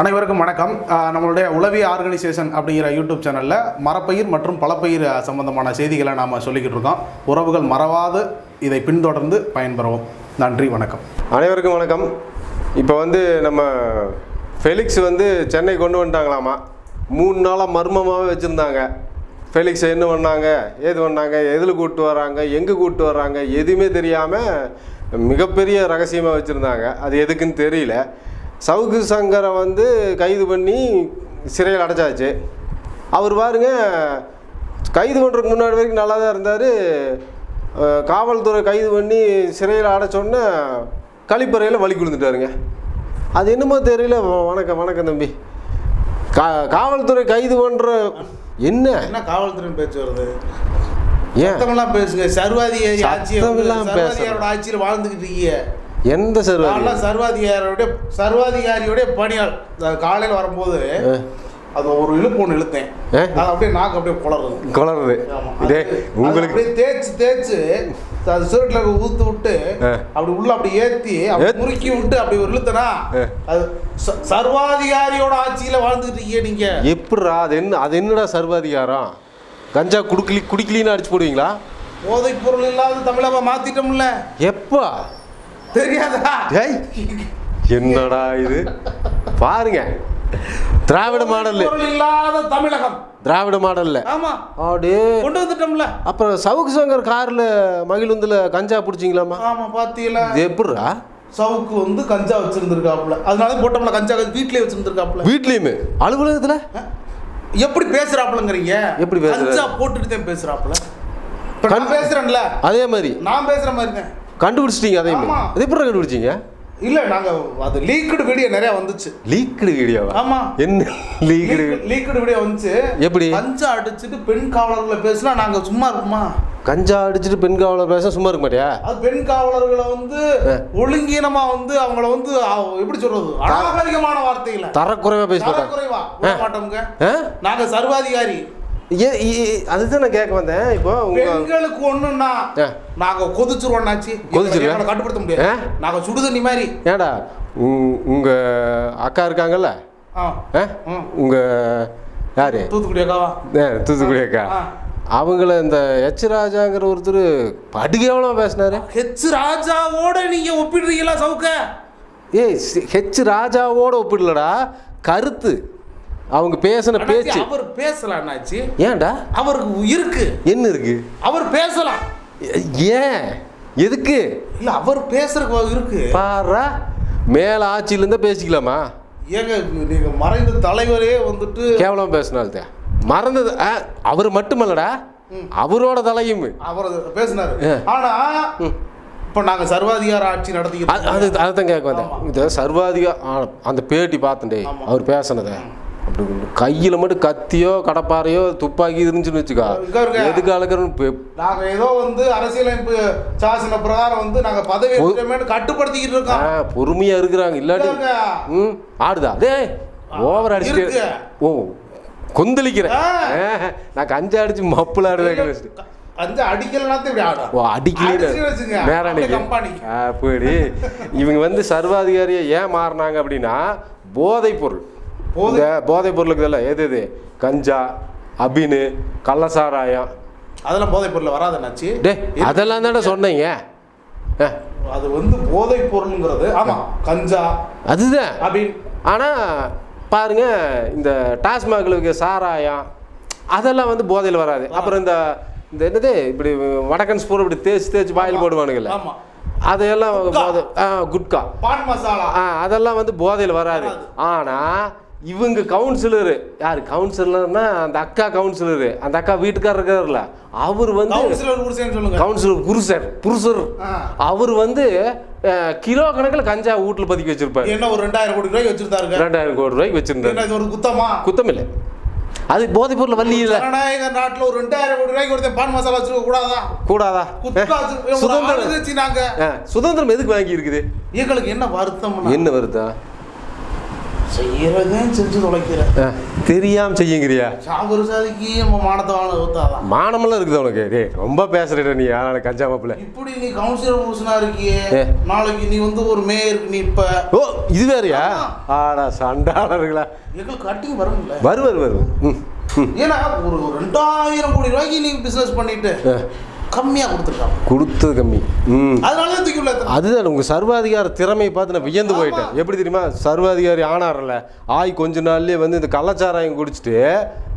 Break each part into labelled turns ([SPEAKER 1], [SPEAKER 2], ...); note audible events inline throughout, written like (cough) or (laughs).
[SPEAKER 1] அனைவருக்கும் வணக்கம். நம்மளுடைய உளவிய ஆர்கனைசேஷன் அப்படிங்கிற யூடியூப் சேனலில் மரப்பயிர் மற்றும் பலப்பயிர் சம்பந்தமான செய்திகளை நாம் சொல்லிக்கிட்டு இருக்கோம். உறவுகள் மறவாது இதை பின்தொடர்ந்து பயன்பெறவும். நன்றி வணக்கம்.
[SPEAKER 2] அனைவருக்கும் வணக்கம். இப்போ வந்து நம்ம ஃபெலிக்ஸ் வந்து சென்னை கொண்டு வந்துட்டாங்களாமா? மூணு நாளாக மர்மமாகவே வச்சுருந்தாங்க. ஃபெலிக்ஸ் என்ன பண்ணாங்க? ஏது பண்ணாங்க? எதில் கூப்பிட்டு வராங்க? எங்கே கூப்பிட்டு வராங்க? எதுவுமே தெரியாமல் மிகப்பெரிய ரகசியமாக வச்சுருந்தாங்க. அது எதுக்குன்னு தெரியல. சவுக்கு சங்கரை வந்து கைது பண்ணி சிறையில் அடைச்சாச்சு. அவர் பாருங்க கைது பண்ணுறதுக்கு முன்னாடி வரைக்கும் நல்லா தான் இருந்தார். காவல்துறை கைது பண்ணி சிறையில் அடைச்சோன்னே கழிப்பறையில் வழி கொடுத்துட்டாருங்க. அது என்னமோ தெரியல வணக்கம் வணக்கம் தம்பி. கா காவல்துறை கைது பண்ணுற என்ன?
[SPEAKER 1] என்ன காவல்துறை பேச்சு வருது?
[SPEAKER 2] ஏன்?
[SPEAKER 1] பேசுங்க. சர்வாதி ஆட்சி
[SPEAKER 2] சத்தமெல்லாம்
[SPEAKER 1] சர்வாதிகாரோட ஆட்சியில் வாழ்ந்துக்கிட்டு இருக்கீங்க.
[SPEAKER 2] எந்த சார்
[SPEAKER 1] நான்லாம் சர்வாதிகாரியோட சர்வாதிகாரியோட பணியாள். காலையில் வரும்போது அது ஒரு இழுப்பு ஒன்று இழுத்தேன்? அது அப்படியே நாக்கு அப்படியே குளருது.
[SPEAKER 2] குளருது. இதே உங்களுக்கு
[SPEAKER 1] அப்படியே தேய்ச்சு தேய்ச்சு அது சிறுட்டில் ஊத்து விட்டு. அப்படி உள்ள அப்படி ஏத்தி அப்படி முறுக்கி விட்டு அப்படி ஒரு இழுத்தனா. அது சர்வாதிகாரியோட ஆட்சியில வாழ்ந்துட்டு இருக்கீங்க நீங்க.
[SPEAKER 2] எப்படிரா அது என்ன அது என்னடா சர்வாதிகாரம்? கஞ்சா குடுக்கலி குடிக்கலின்னு அடிச்சு போடுவீங்களா?
[SPEAKER 1] போதைப் பொருள் இல்லாத தமிழக மாத்திட்டோம்ல.
[SPEAKER 2] எப்பா?
[SPEAKER 1] தெரியாதா?
[SPEAKER 2] டேய் என்னடா இது? பாருங்க. திராவிட மாடல்
[SPEAKER 1] இல்லாத தமிழகம்.
[SPEAKER 2] திராவிட மாடல்ல.
[SPEAKER 1] ஆமா.
[SPEAKER 2] ஆடே.
[SPEAKER 1] கொண்டு வந்துட்டோம்ல.
[SPEAKER 2] அப்புறம் சவுக்கு சங்கர் கார்ல மகிழுந்துல கஞ்சா பிடிச்சிங்களாமா?
[SPEAKER 1] ஆமா பாத்தீங்களா?
[SPEAKER 2] இது எப்படிரா
[SPEAKER 1] சவுக்கு வந்து கஞ்சா வச்சிருந்திருக்காப்புல. அதனால போட்டோம்ல கஞ்சா வீட்லயே வச்சிருந்திருக்காப்புல.
[SPEAKER 2] வீட்லயுமே? அலுவலகத்துல?
[SPEAKER 1] எப்படி பேசுறாப்புலங்கிறீங்க?
[SPEAKER 2] எப்படி பேசுறாரு?
[SPEAKER 1] கஞ்சா போட்டுட்டு தான் பேசுறாப்புல. இப்ப நான் பேசுறேன்ல.
[SPEAKER 2] அதே மாதிரி.
[SPEAKER 1] நான் பேசுற மாதிரி தான்
[SPEAKER 2] கண்டுபிடிச்சிட்டீங்க அதையுமே. அது எப்படி கண்டுபிடிச்சீங்க?
[SPEAKER 1] இல்ல நாங்க அது லீக்டு வீடியோ நிறைய வந்துச்சு.
[SPEAKER 2] லீக்டு வீடியோவா
[SPEAKER 1] ஆமா.
[SPEAKER 2] என்ன லீக்டு
[SPEAKER 1] லீக்டு வீடியோ வந்துச்சு.
[SPEAKER 2] எப்படி?
[SPEAKER 1] கஞ்சா அடிச்சுட்டு பெண் காவலர்களை பேசினா நாங்க சும்மா இருப்போமா?
[SPEAKER 2] கஞ்சா அடிச்சிட்டு பெண் காவலர் பேச சும்மா இருக்க மாட்டியா?
[SPEAKER 1] அது பெண் காவலர்களை வந்து ஒழுங்கீனமா வந்து அவங்கள வந்து எப்படி சொல்றது? அநாகரிகமான வார்த்தைகளை
[SPEAKER 2] தரக்குறைவா பேச ஆ?
[SPEAKER 1] நாங்க சர்வாதிகாரி.
[SPEAKER 2] அதுதான் நான் கேட்க வந்தேன். இப்போ
[SPEAKER 1] பெண்களுக்கு ஒண்ணுன்னா. நாங்க கொதிச்சிருவோம் நாச்சி
[SPEAKER 2] கொதிச்சிருவா?
[SPEAKER 1] எங்களை கட்டுப்படுத்த முடியாது? நாங்க சுடுதண்ணி மாதிரி.
[SPEAKER 2] ஏடா உங்க அக்கா இருக்காங்கல்ல. உங்க யாரு?
[SPEAKER 1] தூத்துக்குடி அக்காவா
[SPEAKER 2] தூத்துக்குடி அக்கா. அவங்கள இந்த எச் ராஜாங்கிற ஒருத்தர் படுகேவலமா பேசினாரு.
[SPEAKER 1] ஹெச் ராஜாவோட நீங்க ஒப்பிடுறீங்களா சவுக்க?
[SPEAKER 2] ஏய் ஹெச் ராஜாவோட ஒப்பிடலடா. கருத்து. அவங்க பேசின பேச்சு.
[SPEAKER 1] அவர் பேசலாம் அண்ணாச்சி.
[SPEAKER 2] ஏன்டா?
[SPEAKER 1] அவருக்கு இருக்கு.
[SPEAKER 2] என்ன இருக்கு?
[SPEAKER 1] அவர் பேசலாம்
[SPEAKER 2] ஏன்? எதுக்கு?
[SPEAKER 1] இல்ல அவர் பேசுறதுக்கு இருக்கு.
[SPEAKER 2] பாரா மேல ஆட்சியில இருந்தா பேசிக்கலாமா?
[SPEAKER 1] ஏங்க நீங்க மறைந்த தலைவரே வந்துட்டு
[SPEAKER 2] கேவலம் பேசினால்தான் மறந்தது அவர் மட்டுமல்லடா. அவரோட தலையும்.
[SPEAKER 1] அவர் பேசினாரு. ஆனா இப்ப நாங்க சர்வாதிகார ஆட்சி நடத்திக்கிட்டு
[SPEAKER 2] அது அது. அதைத்தான் கேட்க வந்தேன். இந்த சர்வாதிகா ஆ, அந்த பேட்டி பார்த்தேன்டே. அவர் பேசினதை. கையில் மட்டும் கத்தியோ கடப்பாரையோ துப்பாக்கி இருந்துச்சுன்னு வச்சுக்கா. எதுக்கு அழகிறன்னு பெ-
[SPEAKER 1] நாங்க ஏதோ வந்து அரசியலமைப்பு சாசன பிரகாரம் வந்து நாங்க பதவி கட்டுப்படுத்திக்கிட்டு இருக்கோம்.
[SPEAKER 2] பொறுமையா இருக்கிறாங்க இல்லாட்டி ம் ஆடுதா? டேய் ஓவர் அடிச்சுட்டு. ஓ கொந்தளிக்கிறேன். நான் கஞ்சா அடிச்சு மப்புல ஆடுவேன் இவங்க வந்து சர்வாதிகாரியை ஏன் மாறினாங்க அப்படின்னா போதைப் பொருள்.
[SPEAKER 1] போதை-
[SPEAKER 2] இந்த போதைப் பொருளுக்கு இதெல்லாம் எது எது கஞ்சா அபினு கள்ளசாராயம்.
[SPEAKER 1] அதெல்லாம் போதைப் பொருள் வராதுன்னாச்சு
[SPEAKER 2] டே அதெல்லாம் தானே சொன்னீங்க.
[SPEAKER 1] அது வந்து போதைப் பொருள்ங்கிறது ஆமா கஞ்சா
[SPEAKER 2] அதுதான்.
[SPEAKER 1] அப்படின்னு
[SPEAKER 2] ஆனால் பாருங்க இந்த டாஸ்மாகில் இருக்க சாராயம் அதெல்லாம் வந்து போதையில் வராது. அப்புறம் இந்த இந்த என்னது? இப்படி வடக்கன் ஸ்பூர் இப்படி தேய்ச்சி தேய்ச்சி வாயில் போடுவானுங்கல்ல. அதையெல்லாம். போதை குட்கா.
[SPEAKER 1] பான் மசாலா.
[SPEAKER 2] அதெல்லாம் வந்து போதையில் வராது.
[SPEAKER 1] வராது.
[SPEAKER 2] ஆனால் இவங்க கவுன்சிலரு யார்? கவுன்சிலர்னா அந்த அக்கா கவுன்சிலரு அந்த அக்கா வீட்டுக்காரர் இருக்காருல்ல. அவர் வந்து
[SPEAKER 1] கவுன்சிலர்
[SPEAKER 2] புருஷர் புருஷர். அவர் வந்து கிலோ கணக்கில் கஞ்சா வீட்டில் பதுக்கி வச்சிருப்பாரு.
[SPEAKER 1] என்ன ஒரு ரெண்டாயிரம் கோடி ரூபாய் வச்சிருந்தாருங்க?
[SPEAKER 2] ரெண்டாயிரம் கோடி ரூபாய்க்கு வச்சிருந்தாரு.
[SPEAKER 1] ஒரு குத்தமா?
[SPEAKER 2] குத்தம் இல்லை. அது போதைப் பொருள் வள்ளி இல்லை.
[SPEAKER 1] ஜனநாயக நாட்டுல ஒரு ரெண்டாயிரம் கோடி ரூபாய்க்கு ஒருத்தன் பான் மசாலா வச்சிருக்க கூடாதா?
[SPEAKER 2] கூடாதா? சுதந்திரம். சுதந்திரம் எதுக்கு வாங்கி இருக்குது
[SPEAKER 1] எங்களுக்கு என்ன வருத்தம்
[SPEAKER 2] என்ன வருதா தெரியாம செய்யுங்கிறியா? மானமெல்லாம் இருக்குது உனக்கு. டேய் ரொம்ப பேசுறேன் நீ ஆனால் கஞ்சா மாப்பிள்ள.
[SPEAKER 1] இப்படி நீ கவுன்சிலர் புருஷனா இருக்கியே. நாளைக்கு நீ வந்து ஒரு மேயருக்கு நீ இப்ப.
[SPEAKER 2] ஓ இது வேறயா? ஆடா சண்டாளர்களா.
[SPEAKER 1] கட்டிங் வரும்ல
[SPEAKER 2] வரு வரு வரு ம் ம்.
[SPEAKER 1] ஏன்னா ஒரு ஒரு ரெண்டாயிரம் கோடி ரூபாய்க்கு நீ பிசினஸ் பண்ணிட்டு கம்மியா கொடுத்துருக்காங்க.
[SPEAKER 2] கொடுத்தது கம்மி. ம்.
[SPEAKER 1] அதனால தான் தூக்கி உள்ள.
[SPEAKER 2] அதுதான் உங்க சர்வாதிகார திறமையை பார்த்து நான் வியந்து போயிட்டேன். எப்படி தெரியுமா? சர்வாதிகாரி ஆனார்ல ஆய் கொஞ்ச நாள்லயே வந்து இந்த கள்ளச்சாராயம் குடிச்சிட்டு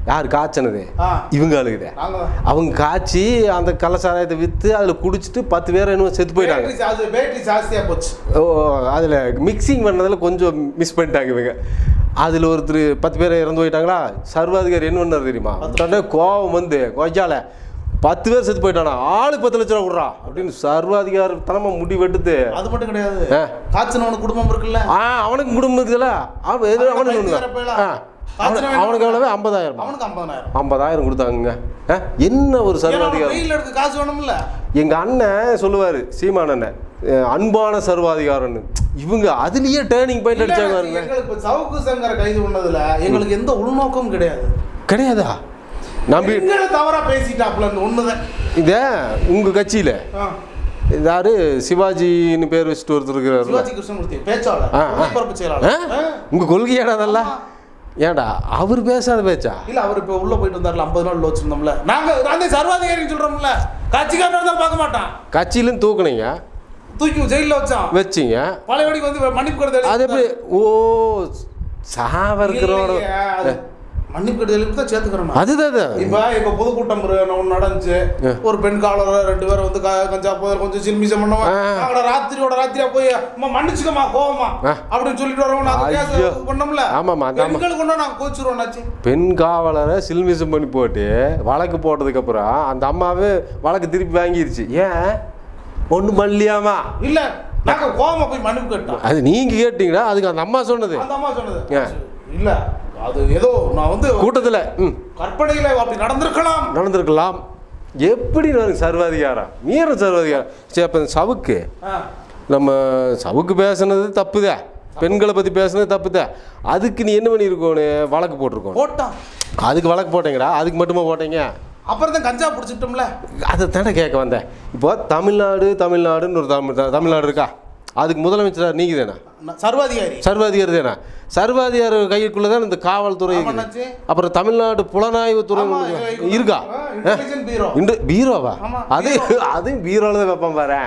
[SPEAKER 2] யார் காய்ச்சனது. இவங்க
[SPEAKER 1] தான்.
[SPEAKER 2] அவங்க காய்ச்சி அந்த கள்ளச்சாராயத்தை விற்று அதில் குடிச்சிட்டு பத்து பேர் என்னமோ செத்து போயிட்டாங்க.
[SPEAKER 1] பேட்டரி போச்சு.
[SPEAKER 2] ஓ அதில் மிக்சிங் பண்ணதில் கொஞ்சம் மிஸ் பண்ணிட்டாங்க இவங்க. அதில் ஒருத்தர் பத்து பேர் இறந்து போயிட்டாங்களா? சர்வாதிகாரி என்ன பண்ணார் தெரியுமா? உடனே கோவம் வந்து கொய்யால பத்து பேர் செத்து போயிட்டானா? ஆளுக்கு பத்து லட்ச ரூபா விட்றா அப்படின்னு சர்வாதிகாரத்தனமாக முடிவெடுத்து
[SPEAKER 1] அது மட்டும் கிடையாது.
[SPEAKER 2] ஆ.
[SPEAKER 1] காய்ச்சனவனு குடும்பம் இருக்குல்ல.
[SPEAKER 2] ஆ அவனுக்கு குடும்பம் இருக்குதுல்ல. அவன் அவனுக்கு அவனுக்கு- எவ்வளவு? ஐம்பதாயிரம்.
[SPEAKER 1] அவனுக்கு ஐம்பதாயிரம்.
[SPEAKER 2] ஐம்பதாயிரம் கொடுத்தாங்க? என்ன ஒரு சர்வாதிகாரம்?
[SPEAKER 1] காசு வேணும்ல.
[SPEAKER 2] எங்க அண்ணன் சொல்லுவாரு சீமான் அண்ணன் அஹ் அன்பான சர்வாதிகாரம்னு இவங்க அதுலயே டேர்னிங் பாயிண்ட் அடிச்சாங்க பாருங்க.
[SPEAKER 1] எங்களுக்கு சவுக்கு சங்கரை கைது பண்ணதுல எங்களுக்கு எந்த உள்நோக்கமும் கிடையாது.
[SPEAKER 2] கிடையாதா? நம்பி
[SPEAKER 1] தவறா பேசிட்டாப்ல இந்த ஒண்ணுதான்
[SPEAKER 2] இத உங்க கட்சியில. யாரு? சிவாஜின்னு பேர் வச்சுட்டு ஒருத்தர் இருக்கிறாரு. உங்க கொள்கையாடா அதெல்லாம் ஏன்டா அவர் பேசாத பேச்சா?
[SPEAKER 1] இல்ல அவர் இப்ப உள்ள போயிட்டு வந்தார்ல ஐம்பது நாள் வச்சிருந்தோம்ல நாங்க நாங்க சர்வாதிகாரின்னு சொல்றோம்ல. கட்சிக்காரன் இருந்தா பார்க்க மாட்டான்.
[SPEAKER 2] கட்சியிலும் தூக்குனீங்க.
[SPEAKER 1] தூக்கி ஜெயில வச்சான்.
[SPEAKER 2] வச்சீங்க.
[SPEAKER 1] பழையபடிக்கு வந்து மன்னிப்பு கடுதல்
[SPEAKER 2] அது எப்படி? ஓ சாவர்கிறோட
[SPEAKER 1] மன்னிப்பு கடுதலுக்கு தான் சேர்த்துக்கிறோம்
[SPEAKER 2] அதுதான் அது.
[SPEAKER 1] இப்ப இப்ப பொதுக்கூட்டம் ஒண்ணு நடந்துச்சு. ஒரு பெண் காவலர் ரெண்டு பேரும் வந்து கஞ்சா போய் கொஞ்சம் சில்மிசம். நாங்கள ராத்திரியோட ராத்திரியா போய் அம்மா மன்னிச்சுக்கமா கோவமா. அப்படின்னு சொல்லிட்டு வரவங்க பண்ணோம்ல.
[SPEAKER 2] ஆமாம்மா.
[SPEAKER 1] பெண்களுக்கு கொண்டு நாங்க கோச்சிருவோம் நாச்சு.
[SPEAKER 2] பெண் காவலரை சில்மிசம் பண்ணி போட்டு வழக்கு போட்டதுக்கப்புறம் அந்த அம்மாவே வழக்கு திருப்பி வாங்கிருச்சு. ஏன்? ஒன்றும் பண்ணலையாமா
[SPEAKER 1] இல்ல நாங்க கோவமா போய் மன்னிப்பு கேட்டோம்.
[SPEAKER 2] அது நீங்கள் கேட்டீங்களா? அதுக்கு அந்த அம்மா சொன்னது.
[SPEAKER 1] அந்த அம்மா சொன்னது? இல்ல அது ஏதோ நான் வந்து
[SPEAKER 2] கூட்டத்தில்
[SPEAKER 1] கற்பனையில அப்படி நடந்திருக்கலாம்.
[SPEAKER 2] நடந்திருக்கலாம். எப்படி நான் சர்வாதிகாரம்? மீற சர்வாதிகாரம். சரி அப்போ சவுக்கு. நம்ம சவுக்கு பேசுனது தப்புதே. பெண்களை பற்றி பேசுனது தப்புதே. அதுக்கு நீ என்ன பண்ணியிருக்கோன்னு வழக்கு போட்டிருக்கோம்.
[SPEAKER 1] போட்டான்
[SPEAKER 2] அதுக்கு வழக்கு போட்டீங்கடா. அதுக்கு மட்டுமா போட்டீங்க?
[SPEAKER 1] அப்புறம் தான் கஞ்சா பிடிச்சிட்டோம்ல.
[SPEAKER 2] அதை தானே கேட்க வந்தேன். இப்போ தமிழ்நாடு தமிழ்நாடுன்னு ஒரு தமிழ் தமிழ்நாடு இருக்கா? அதுக்கு முதலமைச்சர் நீங்க தானே
[SPEAKER 1] சர்வாதிகாரி.
[SPEAKER 2] சர்வாதிகாரி தானே? சர்வாதிகாரி கைக்குள்ளே தான் இந்த காவல்துறை. அப்புறம் தமிழ்நாடு புலனாய்வு துறை
[SPEAKER 1] ஆமா,
[SPEAKER 2] இருக்கா. இந்த பீரோவா? அது அதுவும் பீரோவில் தான் வைப்பேன் பாரு?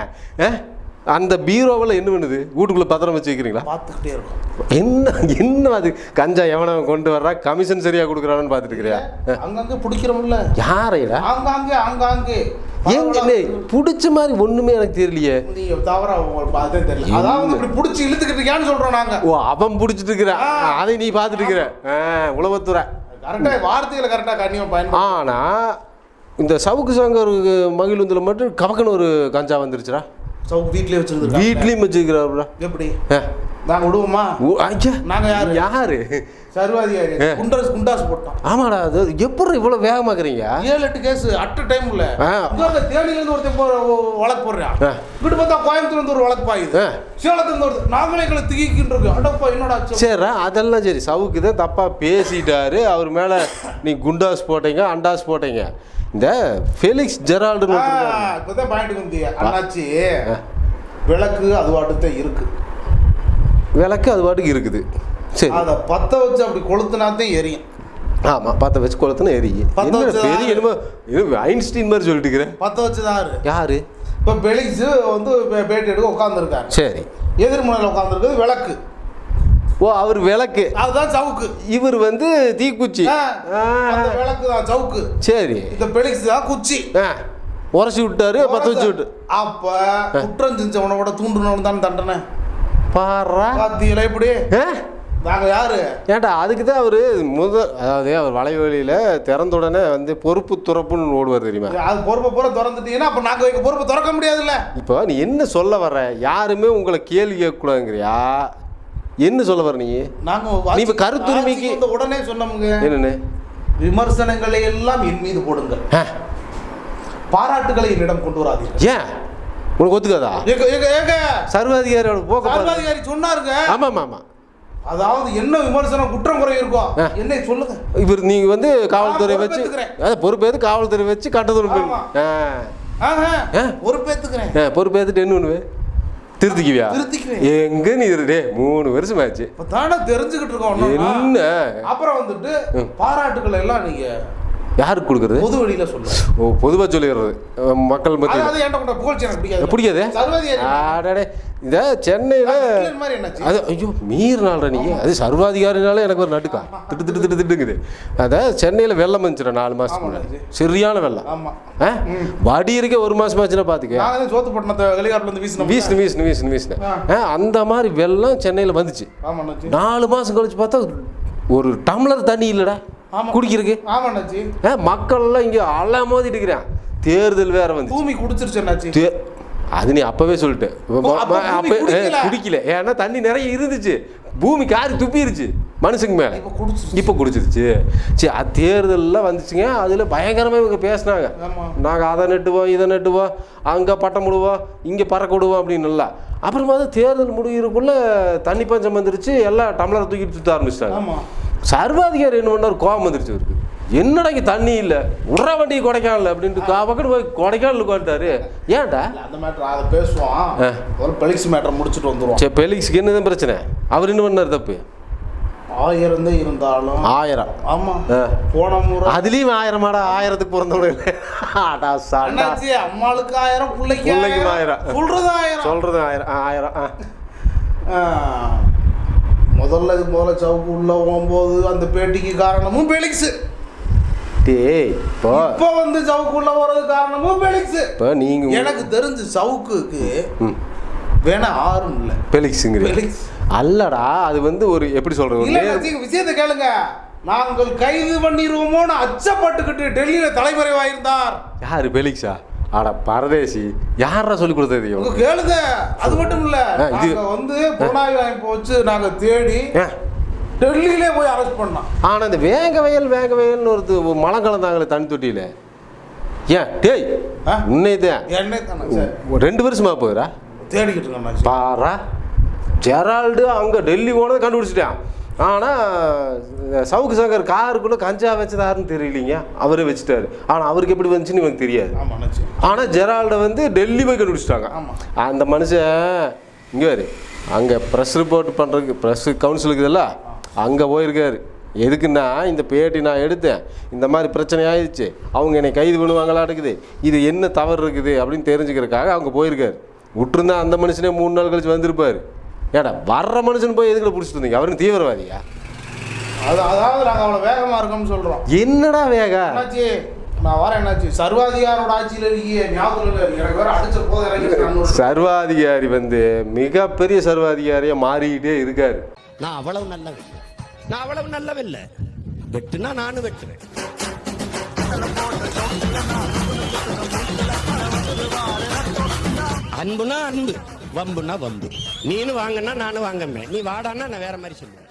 [SPEAKER 2] அந்த பீரோவில் என்ன பண்ணுது? வீட்டுக்குள்ளே பத்திரம் வச்சு வைக்கிறீங்களா?
[SPEAKER 1] பார்த்துக்கிட்டே இருக்கும்.
[SPEAKER 2] என்ன என்ன அது? கஞ்சா எவனவன் கொண்டு வர்றா? கமிஷன் சரியாக கொடுக்குறான்னு பார்த்துட்டு இருக்கிறியா
[SPEAKER 1] அங்கங்க பிடிக்கிறோம்ல.
[SPEAKER 2] யாரைடா
[SPEAKER 1] ஆங்காங்கே ஆங்காங்கே
[SPEAKER 2] எங்க பிடிச்ச மாதிரி ஒன்றுமே எனக்கு தெரியலையே.
[SPEAKER 1] பிடிச்சி இழுத்துக்கிட்டு சொல்றோம் நாங்க.
[SPEAKER 2] ஓ அவன் பிடிச்சிட்டு இருக்கிற அதை நீ பார்த்துட்டு இருக்கிற உளவுத்துறை.
[SPEAKER 1] கரெக்டா வார்த்தைகளை கரெக்டா கண்ணியம் பயன்படுத்த
[SPEAKER 2] ஆனா இந்த சவுக்கு சங்கர் மகிழுந்தில் மட்டும் கவக்கன்னு ஒரு கஞ்சா வந்துருச்சுடா.
[SPEAKER 1] சவுக்கு வீட்லயே வச்சிருந்துருக்காங்க
[SPEAKER 2] வீட்லேயும் வச்சுக்கிறாருடா
[SPEAKER 1] எப்படி. நாங்க விடுவோமா. நாங்க யாரு?
[SPEAKER 2] யாரு
[SPEAKER 1] சர்வாதிகாரி
[SPEAKER 2] ஏ.
[SPEAKER 1] குண்டாஸ் போட்டோம்
[SPEAKER 2] ஆமாடா அது எப்படி இவ்வளோ வேகமாக்குறீங்க
[SPEAKER 1] ஏழு எட்டு கேஸ் அட் டைம்ல
[SPEAKER 2] ஆ.
[SPEAKER 1] தேனியில இருந்து ஒருத்தன் வழக்கு போடுறான். இங்கிட்டு பார்த்தா கோயம்புத்தூர்ல இருந்து ஒரு வழக்கு பாயுது. சேலத்துல இருந்து ஒரு நாங்களே எங்களை திகிக்கிட்டு இருக்கோம் அடப்பா என்னடா?
[SPEAKER 2] சரிடா அதெல்லாம் சரி சவுக்கு தான் தப்பாக பேசிட்டாரு அவர் மேலே நீ குண்டாஸ் போட்டீங்க அண்டாஸ் போட்டீங்க இந்த ஃபெலிக்ஸ் இருக்காரு.
[SPEAKER 1] இப்பதான் பாயிண்ட் வந்தியா. அண்ணாச்சி விளக்கு அது வாட்டுத்த இருக்கு.
[SPEAKER 2] விளக்கு அது பாட்டுக்கு இருக்குது. சரி.
[SPEAKER 1] அத பத்த வச்சு அப்படி கொளுத்துனாத்தான் எரியும்.
[SPEAKER 2] ஆமாம் பற்ற வச்சு என்ன
[SPEAKER 1] வச்சு
[SPEAKER 2] பெரிய என்னமோ என்னமோ ஐன்ஸ்டீன் மாதிரி சொல்லிட்டு இருக்கிறேன்.
[SPEAKER 1] பத்த வச்சுதான் யாரு
[SPEAKER 2] யாரு?
[SPEAKER 1] இப்ப பெலிக்ஸ் வந்து பேட்டி எடுக்க உட்காந்துருக்காரு
[SPEAKER 2] சரி.
[SPEAKER 1] எதிர்முனையில் உட்காந்துருக்குது விளக்கு.
[SPEAKER 2] ஓ அவர் விளக்கு.
[SPEAKER 1] அதுதான் சவுக்கு.
[SPEAKER 2] இவர் வந்து தீக்குச்சி.
[SPEAKER 1] விளக்கு தான் சவுக்கு.
[SPEAKER 2] சரி.
[SPEAKER 1] இந்த பெலிக்ஸ் தான் குச்சி.
[SPEAKER 2] உரசி விட்டாரு பற்ற வச்சு விட்டு.
[SPEAKER 1] அப்ப குற்றம் செஞ்சவனை விட தூண்டுனவன் தான் தண்டனை.
[SPEAKER 2] பாரா.
[SPEAKER 1] பாத்தீங்களா இப்படி நாங்க யாரு?
[SPEAKER 2] ஏன்டா அதுக்கு தான் அவர் முத அதாவது அவர் வலைவெளியில் திறந்த உடனே வந்து பொறுப்பு துறப்புன்னு ஓடுவார் தெரியுமா?
[SPEAKER 1] அது பொறுப்பை பூரா திறந்துட்டீங்கன்னா அப்ப நாங்க வைக்க பொறுப்பை திறக்க முடியாதுல்ல.
[SPEAKER 2] இப்போ நீ என்ன சொல்ல வர்ற? யாருமே உங்களை கேள்வி கேட்கக்கூடாதுங்கிறியா? என்ன சொல்ல வர நீ?
[SPEAKER 1] நாங்க
[SPEAKER 2] நீ இப்ப கருத்துரிமைக்கு-
[SPEAKER 1] உடனே சொன்னோமுங்க.
[SPEAKER 2] என்னன்னு?
[SPEAKER 1] விமர்சனங்களை எல்லாம் என் மீது போடுங்கள். பாராட்டுகளை என்னிடம் கொண்டு வராதீர்கள்.
[SPEAKER 2] ஏன்? உனக்கு ஒத்துக்காதா? சர்வாதிகாரியோட பாரு.
[SPEAKER 1] சர்வாதிகாரி சொன்னாருங்க.
[SPEAKER 2] ஆமா ஆமா
[SPEAKER 1] அதாவது என்ன விமர்சனம்? குற்றம் குறை இருக்கும். என்னை சொல்லுங்க.
[SPEAKER 2] இவர் நீங்க வந்து காவல்துறை வச்சு. அதான் பொறுப்பேற்று காவல்துறை வச்சு ஆ.
[SPEAKER 1] பொறுப்பேத்துக்கிறேன்.
[SPEAKER 2] ஆ, பொறுப்பேற்றுட்டு என்ன பண்ணுவே? திருத்திக்குவியா. எங்க நீ இருடே மூணு வருஷம் ஆச்சு
[SPEAKER 1] இப்ப தானே தெரிஞ்சுக்கிட்டு இருக்கோம்.
[SPEAKER 2] என்ன?
[SPEAKER 1] அப்புறம் வந்துட்டு பாராட்டுகளை எல்லாம் நீங்க
[SPEAKER 2] யாருக்கு கொடுக்கறது?
[SPEAKER 1] பொது வழியில சொல்லுங்க
[SPEAKER 2] ஓ பொதுவாக சொல்லிடுறது. மக்கள் மத்தியில்.
[SPEAKER 1] பிடிக்காது.
[SPEAKER 2] பிடிக்காது? இந்த சென்னையில் அது ஐயோ மீறினால்ற நீ அது சர்வாதிகாரினாலே எனக்கு ஒரு நடுக்கா. திட்டு திட்டு திட்டு திட்டுங்குது. அதான் சென்னையில் வெள்ளம் வந்துச்சுடா நாலு மாதத்துக்கு முன்னாடி. சரியான வெள்ளம். ஆ? வடி இருக்க ஒரு மாதம் ஆச்சுன்னா பார்த்துக்க
[SPEAKER 1] சோத்து பட்டினத்தை
[SPEAKER 2] வீசுனு வீசுனு வீசுனு வீசுனு.
[SPEAKER 1] ஆ.
[SPEAKER 2] ஆ, அந்த மாதிரி வெள்ளம் சென்னையில் வந்துச்சு. நாலு மாதம் கழிச்சு பார்த்தா ஒரு டம்ளர் தண்ணி இல்லைடா. குடிக்கிறதுக்கு.
[SPEAKER 1] ஆமாண்ணாச்சி
[SPEAKER 2] மக்கள்லாம் இங்கே அள்ள மோதிட்டு இருக்கிறான் தேர்தல் வேற வந்து
[SPEAKER 1] பூமி குடிச்சிருச்சு
[SPEAKER 2] அது நீ அப்பவே சொல்லிட்டு.
[SPEAKER 1] அப்ப குடிக்கல?
[SPEAKER 2] ஏன்னா தண்ணி நிறைய இருந்துச்சு. பூமி காரி துப்பிருச்சு மனுஷங்க மேல.
[SPEAKER 1] இப்ப குடிச்சிருச்சு.
[SPEAKER 2] சரி அது தேர்தல்லாம் வந்துச்சுங்க. அதில் பயங்கரமாக இவங்க பேசினாங்க. நாங்கள் அதை நட்டுவோம் இதை நட்டுவோம் அங்கே பட்டம் விடுவோம் இங்கே பறக்க விடுவோம் அப்படின்னு நல்லா அப்புறமா தான் தேர்தல் முடிகிறதுக்குள்ள தண்ணி பஞ்சம் வந்துருச்சு. எல்லாம் டம்ளரை தூக்கிட்டு சுத்த ஆரம்பிச்சிட்டாங்க. சர்வாதிகாரி என்ன பண்ணார்? கோபம் வந்துருச்சு அவருக்கு. என்னடா தண்ணி இல்லை? உட்ற வண்டி கொடைக்கானல் அப்படின்ட்டு பக்கம் போய் கொடைக்கானல் உட்காந்துட்டாரு ஏன்டா?
[SPEAKER 1] அந்த மேட்டர் அதை பேசுவோம். பெலிக்ஸ் மேட்டர் முடிச்சுட்டு வந்துருவோம்.
[SPEAKER 2] சரி பெலிக்ஸ்க்கு என்னதான் பிரச்சனை? அவர் என்ன பண்ணார் தப்பு?
[SPEAKER 1] ஆயிரம் தான் இருந்தாலும்.
[SPEAKER 2] ஆயிரம்.
[SPEAKER 1] ஆமா. போன முறை
[SPEAKER 2] அதுலயும் ஆயிரமாடா ஆயிரத்துக்கு பிறந்தவங்க ஆடா சாண்டா
[SPEAKER 1] அம்மாளுக்கு ஆயிரம் பிள்ளைக்கு
[SPEAKER 2] பிள்ளைக்கு
[SPEAKER 1] ஆயிரம். சொல்றது ஆயிரம்.
[SPEAKER 2] சொல்றது ஆயிரம். ஆயிரம்.
[SPEAKER 1] முதல்ல இது முதல்ல சவுக்கு உள்ள போகும்போது அந்த பேட்டிக்கு காரணமும் பெலிக்ஸ்
[SPEAKER 2] டேய் இப்போ
[SPEAKER 1] இப்போ வந்து சவுக்கு உள்ள போறது காரணமும் பெலிக்ஸ்
[SPEAKER 2] இப்போ நீங்க
[SPEAKER 1] எனக்கு தெரிஞ்சு சவுக்குக்கு. வேணா ஆறும் இல்ல.
[SPEAKER 2] பெலிக்ஸுங்கிறீங்க
[SPEAKER 1] பெலிக்ஸ்
[SPEAKER 2] அல்லடா அது வந்து ஒரு எப்படி சொல்றது
[SPEAKER 1] இல்ல விஷயத்தை கேளுங்க. நாங்கள் கைது பண்ணிடுவோமோன்னு அச்சப்பட்டுக்கிட்டு டெல்லியில தலைமறைவாயிருந்தார்
[SPEAKER 2] யாரு பெலிக்ஸா ஆடா பரதேசி யாரா சொல்லி கொடுத்தது?
[SPEAKER 1] கேளுங்க. அது மட்டும் இல்ல.
[SPEAKER 2] இது-
[SPEAKER 1] வந்து புலனாய்வு அமைப்பு வச்சு நாங்க தேடி டெல்லியிலே போய் அரெஸ்ட் பண்ணோம்
[SPEAKER 2] ஆனா இந்த வேங்க வயல் வேங்க வயல்னு ஒரு மலம் கலந்தாங்களே தண்ணி தொட்டியில. ஏன்? டேய்
[SPEAKER 1] தானே
[SPEAKER 2] ஒரு ரெண்டு வருஷமா போகுதா
[SPEAKER 1] தேடிக்கிட்டு.
[SPEAKER 2] பாரா. ஜெரால்டு அங்கே டெல்லி போனதை கண்டுபிடிச்சிட்டான். ஆனால் சவுக்கு சங்கர் காருக்குள்ளே கஞ்சா வச்சதாருன்னு தெரியலீங்க. அவரே வச்சுட்டாரு. ஆனால் அவருக்கு எப்படி வந்துச்சுன்னு இவனுக்கு தெரியாது. ஆனால் ஜெரால்டை வந்து டெல்லி போய் கண்டுபிடிச்சிட்டாங்க. அந்த மனுஷன் இங்கே அங்கே ப்ரெஸ் ரிப்போர்ட் பண்ணுறதுக்கு ப்ரெஸ் கவுன்சில் இருக்குதுல்ல அங்கே போயிருக்காரு. எதுக்குன்னா இந்த பேட்டி நான் எடுத்தேன். இந்த மாதிரி பிரச்சனை ஆயிடுச்சு. அவங்க என்னை கைது பண்ணுவாங்களா இருக்குது இது என்ன தவறு இருக்குது அப்படின்னு தெரிஞ்சுக்கிறதுக்காக அவங்க போயிருக்காரு. விட்டுருந்தா அந்த மனுஷனே மூணு நாள் கழிச்சு வந்திருப்பாரு. ஏடா வர்ற மனுஷன் போய் எதுக்குள்ள பிடிச்சிட்டு வந்தீங்க? அவருக்கு தீவிரவாதியா?
[SPEAKER 1] அது அதாவது நாங்க அவ்வளவு வேகமா இருக்கோம்னு சொல்றோம்.
[SPEAKER 2] என்னடா வேகா?
[SPEAKER 1] என்னாச்சு? நான் வரேன் என்னாச்சு? சர்வாதிகாரோட ஆட்சியில இருக்கியே ஞாபகம் இல்லை? எனக்கு வேற அடிச்ச போது இறங்கி (laughs)
[SPEAKER 2] சர்வாதிகாரி வந்து மிகப்பெரிய சர்வாதிகாரியா மாறிக்கிட்டே இருக்காரு.
[SPEAKER 3] நான் அவ்வளவு நல்லவன். நான் அவ்வளவு நல்லவன் இல்ல வெட்டுனா நானும் வெட்டுறேன். அன்புனா அன்பு வம்புனா வம்பு. நீனு வாங்கன்னா நானும் வாங்கமே நீ வாடான்னா நான் வேற மாதிரி சொல்லுவேன்.